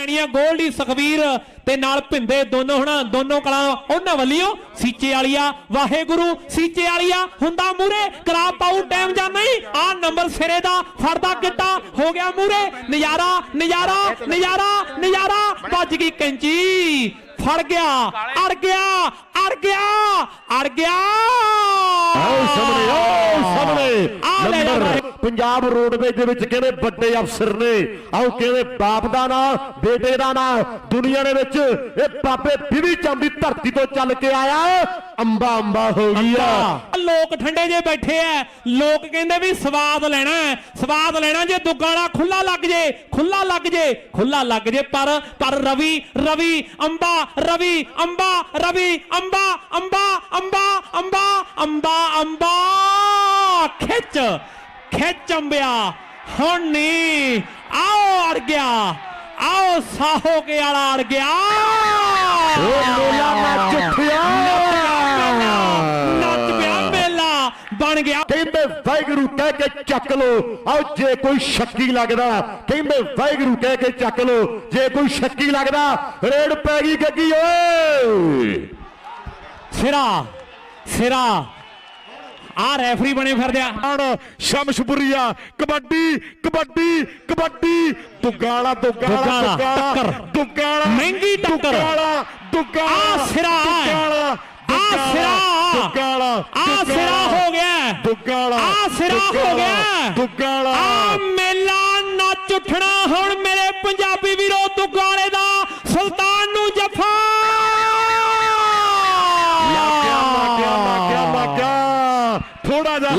ਜਾਣੀ ਆ ਗੋਲਡੀ ਸੁਖਵੀਰ ਤੇ ਨਾਲ ਭਿੰਦੇ ਦੋਨੋਂ ਹੁਣ ਦੋਨੋਂ ਕਲਾ ਉਹਨਾਂ ਵੱਲਿਓ ਸੀਚੇ ਵਾਲੀਆ ਵਾਹਿਗੁਰੂ ਸੀਚੇ ਵਾਲੀਆ ਹੁੰਦਾ ਮੂਰੇ ਕਰਾ ਪਾਉ ਟਾਈਮ ਜਾਂ ਨਹੀਂ ਆ ਨੰਬਰ ਸਿਰੇ ਦਾ ਫੜਦਾ ਗਿੱਟਾ ਹੋ ਗਿਆ ਮੂਰੇ ਨਜ਼ਾਰਾ ਨਜ਼ਾਰਾ ਨਜ਼ਾਰਾ ਨਜ਼ਾਰਾ ਵੱਜ ਗਈ ਕੈਂਚੀ ਫੜ ਗਿਆ ਅੜ ਗਿਆ ਅੜ ਗਿਆ ਅੜ ਗਿਆ। ਆਓ ਸਾਹਮਣੇ ਆਓ ਸਾਹਮਣੇ ਨੰਬਰ ਪੰਜਾਬ ਰੋਡਵੇਜ ਦੇ ਵਿੱਚ ਕਿਹੜੇ ਵੱਡੇ ਅਫਸਰ ਨੇ? ਆਓ ਕਿਹਦੇ ਬਾਪ ਦਾ ਨਾਂ, ਬੇਟੇ ਦਾ ਨਾਂ? ਦੁਨੀਆ ਦੇ ਵਿੱਚ ਇਹ ਬਾਬੇ ਬਿਵੀ ਚੰਦ ਦੀ ਧਰਤੀ ਤੋਂ ਚੱਲ ਕੇ ਆਇਆ ਅੰਬਾ ਅੰਬਾ ਹੋ ਗਈ ਲੋਕ ਠੰਡੇ ਜੇ ਬੈਠੇ ਐ ਲੋਕ ਕਹਿੰਦੇ ਵੀ ਸਵਾਦ ਲੈਣਾ ਸਵਾਦ ਲੈਣਾ ਜੇ ਦੁੱਗਾ ਵਾਲਾ ਖੁੱਲਾ ਲੱਗ ਜੇ ਖੁੱਲਾ ਲੱਗ ਜੇ ਖੁੱਲਾ ਲੱਗ ਜੇ। ਪਰ ਪਰ ਰਵੀ ਰਵੀ, ਅੰਬਾ ਰਵੀ ਅੰਬਾ ਰਵੀ, ਅੰਬਾ ਅੰਬਾ ਅੰਬਾ ਅੰਬਾ ਅੰਬਾ ਅੰਬਾ, ਖਿੱਚ। ਖਿੱਚ ਅੰਬਿਆ ਹੁਣ ਨਹੀਂ ਆਓ ਅੜ ਗਿਆ। ਆਓ ਸਾਹੋ ਕੇ ਵਾਲਾ ਅੜ ਗਿਆ। ਉਹ ਮੇਲਾ ਨੱਚ ਉੱਠਿਆ ਨੱਚ ਪਿਆ ਮੇਲਾ। ਬਣ ਗਿਆ। ਕਹਿੰਦੇ ਵਾਹਿਗੁਰੂ ਕਹਿ ਕੇ ਚੱਕ ਲੋ। ਆਓ ਜੇ ਕੋਈ ਸ਼ੱਕੀ ਲੱਗਦਾ ਕਹਿੰਦੇ ਵਾਹਿਗੁਰੂ ਕਹਿ ਕੇ ਚੱਕ ਲੋ। ਜੇ ਕੋਈ ਸ਼ੱਕੀ ਲੱਗਦਾ ਰੇਡ ਪੈ ਗਈ ਗੱਗੀ ਓਏ। ਸਿਰਾ ਸਿਰਾ। ਆ ਰੈਫਰੀ ਬਣੇ ਫਿਰਦੇ ਆ ਹਣ ਸ਼ਮਸ਼ਪੁਰੀਆ ਕਬੱਡੀ ਕਬੱਡੀ ਕਬੱਡੀ ਦੁੱਗਾਲਾ ਦੁੱਗਾਲਾ ਦੁੱਗਾਲਾ, ਟੱਕਰ। ਦੁੱਗਾਲਾ ਮਹਿੰਗੀ ਟੱਕਰ। ਦੁੱਗਾਲਾ ਦੁੱਗਾਲਾ ਆ ਸਿਰਾ ਹੈ। ਦੁੱਗਾਲਾ ਆ ਸਿਰਾ ਦੁੱਗਾਲਾ ਆ ਸਿਰਾ ਹੋ ਗਿਆ ਦੁੱਗਾਲਾ ਆ ਸਿਰਾ ਹੋ ਗਿਆ ਦੁੱਗਾਲਾ ਆ ਮੇਲਾ ਨੱਚ ਉੱਠਣਾ ਹੁਣ ਮੇਰੇ Murada.